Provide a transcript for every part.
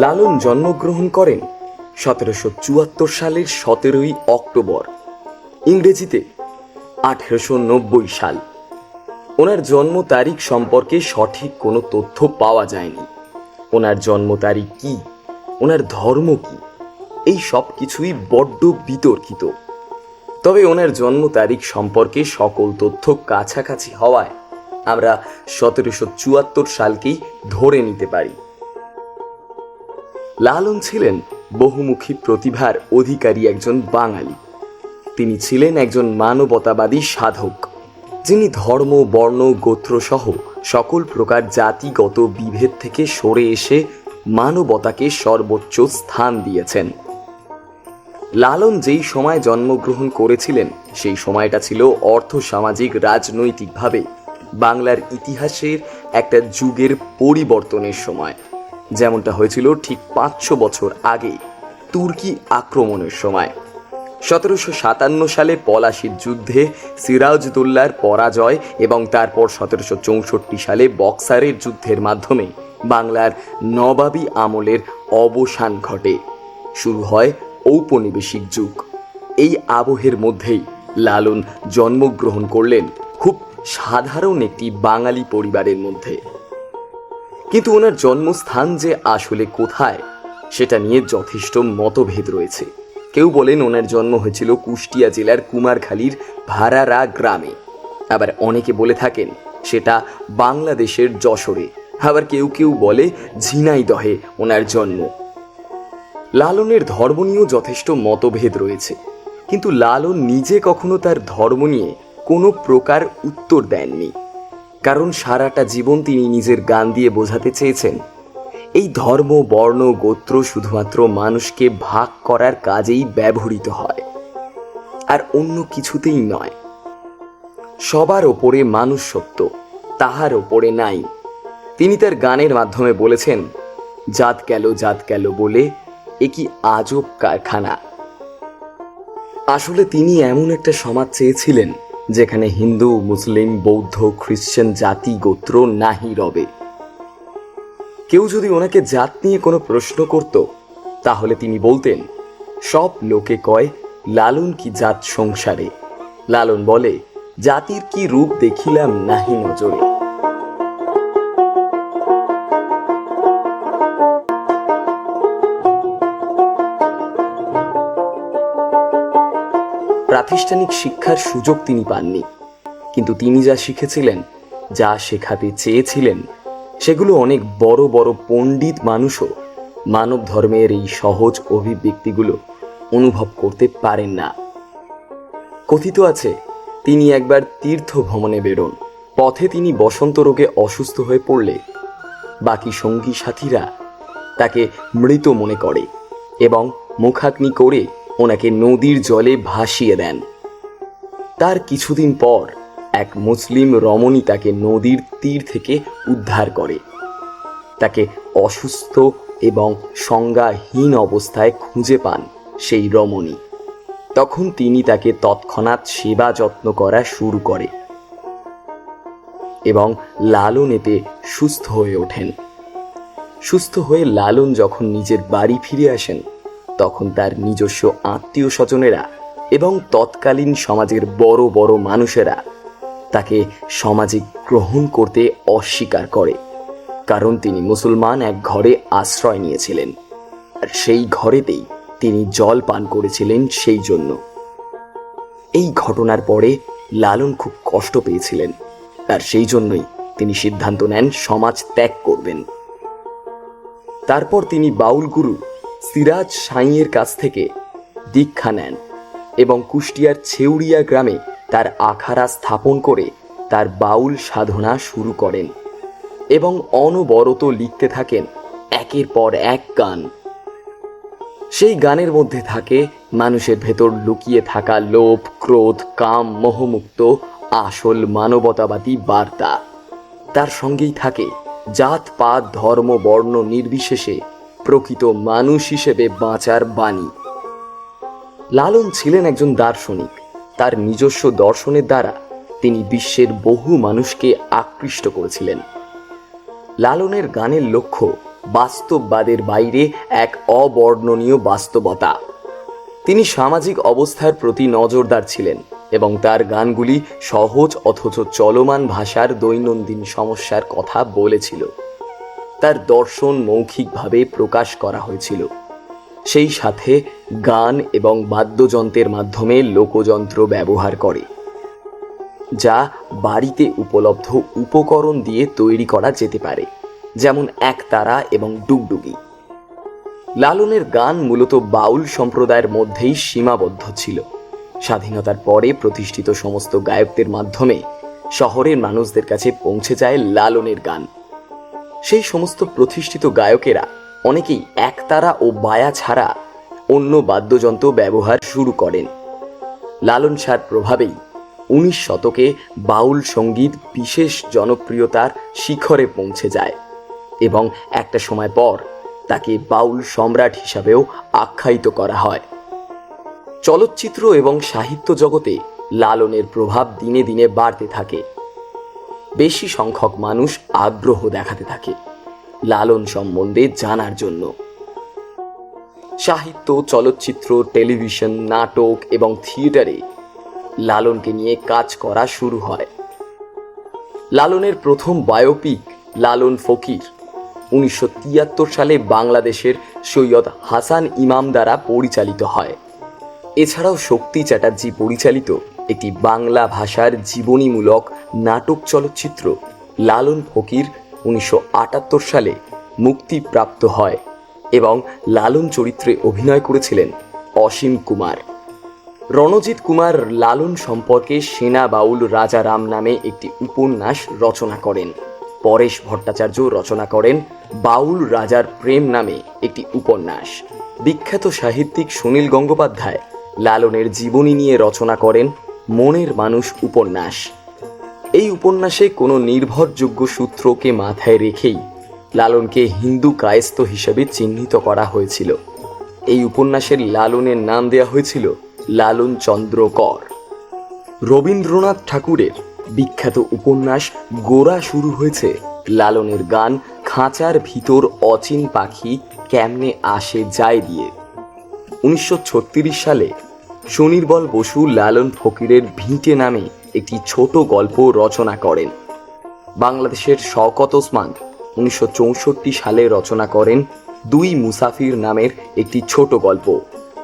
লালন জন্মগ্রহণ করেন সতেরোশো চুয়াত্তর সালের সতেরোই অক্টোবর, ইংরেজিতে আঠেরোশো নব্বই সাল। ওনার জন্ম তারিখ সম্পর্কে সঠিক কোনো তথ্য পাওয়া যায়নি। ওনার জন্ম তারিখ কী? ওনার ধর্ম কী? এই সব কিছুই বড্ড বিতর্কিত। তবে ওনার জন্ম তারিখ সম্পর্কে সকল তথ্য কাছাকাছি হওয়ায় আমরা সতেরোশো চুয়াত্তর সালকেই ধরে নিতে পারি। লালন ছিলেন বহুমুখী প্রতিভার অধিকারী একজন বাঙালি। তিনি ছিলেন একজন মানবতাবাদী সাধক, যিনি ধর্ম, বর্ণ, গোত্র সহ সকল প্রকার জাতিগত বিভেদ থেকে সরে এসে মানবতাকে সর্বোচ্চ স্থান দিয়েছেন। লালন যেই সময় জন্মগ্রহণ করেছিলেন, সেই সময়টা ছিল অর্থ সামাজিক রাজনৈতিকভাবে বাংলার ইতিহাসের একটা যুগের পরিবর্তনের সময়। যেমনটা হয়েছিল ঠিক পাঁচশো বছর আগে তুর্কি আক্রমণের সময়। সতেরোশো সাতান্ন সালে পলাশির যুদ্ধে সিরাজদৌল্লার পরাজয় এবং তারপর সতেরোশো চৌষট্টি সালে বক্সারের যুদ্ধের মাধ্যমে বাংলার নবাবী আমলের অবসান ঘটে। শুরু হয় ঔপনিবেশিক যুগ। এই আবহের মধ্যেই লালন জন্মগ্রহণ করলেন খুব সাধারণ একটি বাঙালি পরিবারের মধ্যে। কিন্তু ওনার জন্মস্থান যে আসলে কোথায়, সেটা নিয়ে যথেষ্ট মতভেদ রয়েছে। কেউ বলেন ওনার জন্ম হয়েছিল কুষ্টিয়া জেলার কুমারখালীর ভাড়ারা গ্রামে। আবার অনেকে বলে থাকেন সেটা বাংলাদেশের যশোরে। আবার কেউ কেউ বলে ঝিনাইদহে ওনার জন্ম। লালনের ধর্ম নিয়েও যথেষ্ট মতভেদ রয়েছে। কিন্তু লালন নিজে কখনো তার ধর্ম নিয়ে কোনো প্রকার উত্তর দেননি। কারণ সারাটা জীবন তিনি নিজের গান দিয়ে বোঝাতে চেয়েছেন। এই ধর্ম, বর্ণ, গোত্র শুধুমাত্র মানুষকে ভাগ করার কাজেই ব্যবহৃত হয়। আর অন্য কিছুতেই নয়। সবার ওপরে মানুষ সত্য, তাহার ওপরে নাই। তিনি তার গানের মাধ্যমে বলেছেন, জাত গেল জাত গেল বলে, এ কি আজব কারখানা? আসলে তিনি এমন একটা সমাজ চেয়েছিলেন যেখানে হিন্দু, মুসলিম, বৌদ্ধ, খ্রিশ্চান জাতি, গোত্র নাহি রবে। কেউ যদি ওনাকে জাত নিয়ে কোনো প্রশ্ন করত, তাহলে তিনি বলতেন, সব লোকে কয়, লালন কি জাত সংসারে? লালন বলে, জাতির কি রূপ দেখিলাম নাহি নজরে। প্রাতিষ্ঠানিক শিক্ষার সুযোগ তিনি পাননি। কিন্তু তিনি যা শিখেছিলেন, যা শেখাতে চেয়েছিলেন, সেগুলো অনেক বড় বড় পণ্ডিত মানুষও মানব ধর্মের এই সহজ অভিব্যক্তিগুলো অনুভব করতে পারেন না। কথিত আছে, তিনি একবার তীর্থ ভ্রমণে বেরোন। পথে তিনি বসন্ত রোগে অসুস্থ হয়ে পড়লে বাকি সঙ্গী সাথীরা তাকে মৃত মনে করে এবং মুখাগ্নি করে ওনাকে নদীর জলে ভাসিয়ে দেন। তার কিছুদিন পর এক মুসলিম রমণী তাকে নদীর তীর থেকে উদ্ধার করে। তাকে অসুস্থ এবং সংজ্ঞাহীন অবস্থায় খুঁজে পান সেই রমণী। তখন তিনি তাকে তৎক্ষণাৎ সেবা যত্ন করা শুরু করে এবং লালন এতে সুস্থ হয়ে ওঠেন। সুস্থ হয়ে লালন যখন নিজের বাড়ি ফিরে আসেন তখন তার নিজস্ব আত্মীয় স্বজনেরা এবং তৎকালীন সমাজের বড় বড় মানুষেরা তাকে সমাজে গ্রহণ করতে অস্বীকার করে, কারণ তিনি মুসলমান এক ঘরে আশ্রয় নিয়েছিলেন। আর সেই ঘরেতেই তিনি জল পান করেছিলেন সেই জন্য। এই ঘটনার পরে লালন খুব কষ্ট পেয়েছিলেন, আর সেই জন্যই তিনি সিদ্ধান্ত নেন সমাজ ত্যাগ করবেন। তারপর তিনি বাউল গুরু সিরাজ সাঁইয়ের কাছ থেকে দীক্ষা নেন এবং কুষ্টিয়ার ছেউড়িয়া গ্রামে তার আখাড়া স্থাপন করে তার বাউল সাধনা শুরু করেন এবং অনবরত লিখতে থাকেন একের পর এক গান। সেই গানের মধ্যে থাকে মানুষের ভেতর লুকিয়ে থাকা লোভ, ক্রোধ, কাম, মোহমুক্ত, আসল মানবতাবাদী বার্তা। তার সঙ্গেই থাকে জাত, পাত, ধর্ম, বর্ণ নির্বিশেষে প্রকৃত মানুষ হিসেবে বাঁচার বাণী। লালন ছিলেন একজন দার্শনিক। তার নিজস্ব দর্শনের দ্বারা তিনি বিশ্বের বহু মানুষকে আকৃষ্ট করেছিলেন। লালনের গানের লক্ষ্য বাস্তববাদের বাইরে এক অবর্ণনীয় বাস্তবতা। তিনি সামাজিক অবস্থার প্রতি নজরদার ছিলেন এবং তার গানগুলি সহজ অথচ চলমান ভাষার দৈনন্দিন সমস্যার কথা বলেছিল। তার দর্শন মৌখিকভাবে প্রকাশ করা হয়েছিল। সেই সাথে গান এবং বাদ্যযন্ত্রের মাধ্যমে লোকযন্ত্র ব্যবহার করে, যা বাড়িতে উপলব্ধ উপকরণ দিয়ে তৈরি করা যেতে পারে, যেমন একতারা এবং ডুগডুগি। লালনের গান মূলত বাউল সম্প্রদায়ের মধ্যেই সীমাবদ্ধ ছিল। স্বাধীনতার পরে প্রতিষ্ঠিত সমস্ত গায়কদের মাধ্যমে শহরের মানুষদের কাছে পৌঁছে যায় লালনের গান। সেই সমস্ত প্রতিষ্ঠিত গায়কেরা অনেকেই একতারা ও বায়া ছাড়া অন্য বাদ্যযন্ত্র ব্যবহার শুরু করেন। লালন সার প্রভাবেই উনিশ শতকে বাউল সংগীত বিশেষ জনপ্রিয়তার শিখরে পৌঁছে যায় এবং একটা সময় পর তাকে বাউল সম্রাট হিসাবেও আখ্যায়িত করা হয়। চলচ্চিত্র এবং সাহিত্য জগতে লালনের প্রভাব দিনে দিনে বাড়তে থাকে। বেশি সংখ্যক মানুষ আগ্রহ দেখাতে থাকে লালন সম্বন্ধে জানার জন্য। সাহিত্য, চলচ্চিত্র, টেলিভিশন, নাটক এবং থিয়েটারে লালনকে নিয়ে কাজ করা শুরু হয়। লালনের প্রথম বায়োপিক, লালন ফকির, উনিশশো তিয়াত্তর সালে বাংলাদেশের সৈয়দ হাসান ইমাম দ্বারা পরিচালিত হয়। এছাড়াও শক্তি চ্যাটার্জি পরিচালিত একটি বাংলা ভাষার জীবনীমূলক নাটক চলচ্চিত্র লালন ফকির উনিশশো আটাত্তর সালে মুক্তিপ্রাপ্ত হয় এবং লালন চরিত্রে অভিনয় করেছিলেন অসীম কুমার। রণজিৎ কুমার লালন সম্পর্কে সেনা বাউল রাজা রাম নামে একটি উপন্যাস রচনা করেন। পরেশ ভট্টাচার্য রচনা করেন বাউল রাজার প্রেম নামে একটি উপন্যাস। বিখ্যাত সাহিত্যিক সুনীল গঙ্গোপাধ্যায় লালনের জীবনী নিয়ে রচনা করেন মনের মানুষ উপন্যাস। এই উপন্যাসে কোনো নির্ভরযোগ্য সূত্রকে মাথায় রেখেই লালনকে হিন্দু কায়স্থ হিসেবে চিহ্নিত করা হয়েছিল। এই উপন্যাসের লালনের নাম দেওয়া হয়েছিল লালন চন্দ্র কর। রবীন্দ্রনাথ ঠাকুরের বিখ্যাত উপন্যাস গোরা শুরু হয়েছে লালনের গান খাঁচার ভিতর অচিন পাখি কেমনে আসে যায় দিয়ে। উনিশশো ছত্রিশ সালে সুনির্বল বসু লালন ফকিরের ভিটে নামে একটি ছোট গল্প রচনা করেন। বাংলাদেশের শওকত ওসমান উনিশশো চৌষট্টি সালে রচনা করেন দুই মুসাফির নামের একটি ছোট গল্প।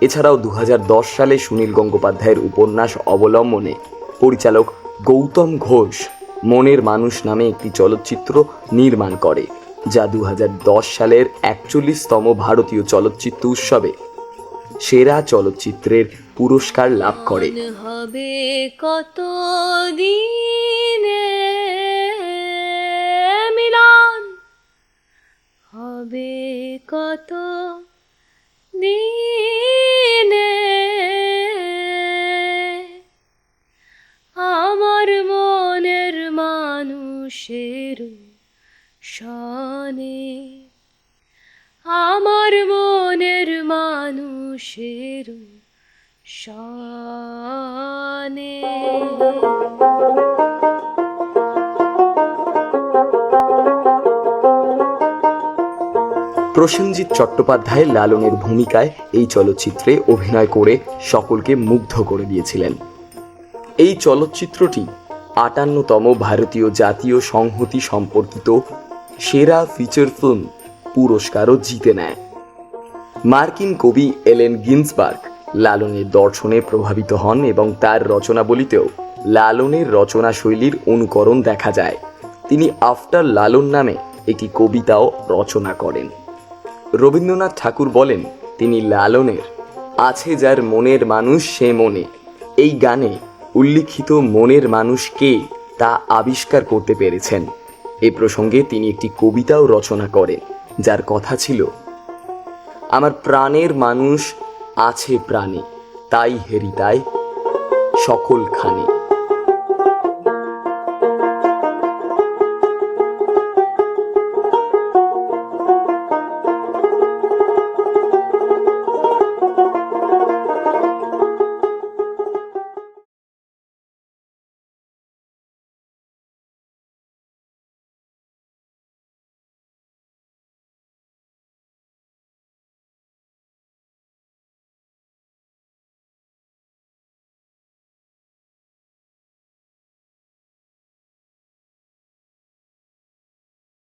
এছাড়াও দু হাজার দশ সালে সুনীল গঙ্গোপাধ্যায়ের উপন্যাস অবলম্বনে পরিচালক গৌতম ঘোষ মনের মানুষ নামে একটি চলচ্চিত্র নির্মাণ করে, যা দু হাজার দশ সালের একচল্লিশতম ভারতীয় চলচ্চিত্র উৎসবে সেরা চলচ্চিত্রের পুরস্কার লাভ করে। হবে কত দিনে মিলন হবে কত প্রসেনজিৎ চট্টোপাধ্যায় লালনের ভূমিকায় এই চলচ্চিত্রে অভিনয় করে সকলকে মুগ্ধ করে দিয়েছিলেন। এই চলচ্চিত্রটি আটান্নতম ভারতীয় জাতীয় সংহতি সম্পর্কিত সেরা ফিচার ফিল্ম পুরস্কারও জিতে নেয়। মার্কিন কবি এলেন গিন্সবার্গ লালনের দর্শনে প্রভাবিত হন এবং তার রচনাবলিতেও লালনের রচনা শৈলীর অনুকরণ দেখা যায়। তিনি আফটার লালন নামে একটি কবিতাও রচনা করেন। রবীন্দ্রনাথ ঠাকুর বলেন, তিনি লালনের, আছে যার মনের মানুষ সে মনে। এই গানে উল্লিখিত মনের মানুষ কে তা আবিষ্কার করতে পেরেছেন। এ প্রসঙ্গে তিনি একটি কবিতাও রচনা করেন, যার কথা ছিল, আমার প্রাণের মানুষ আছে প্রাণে, তাই হেরিতায় সকলখানে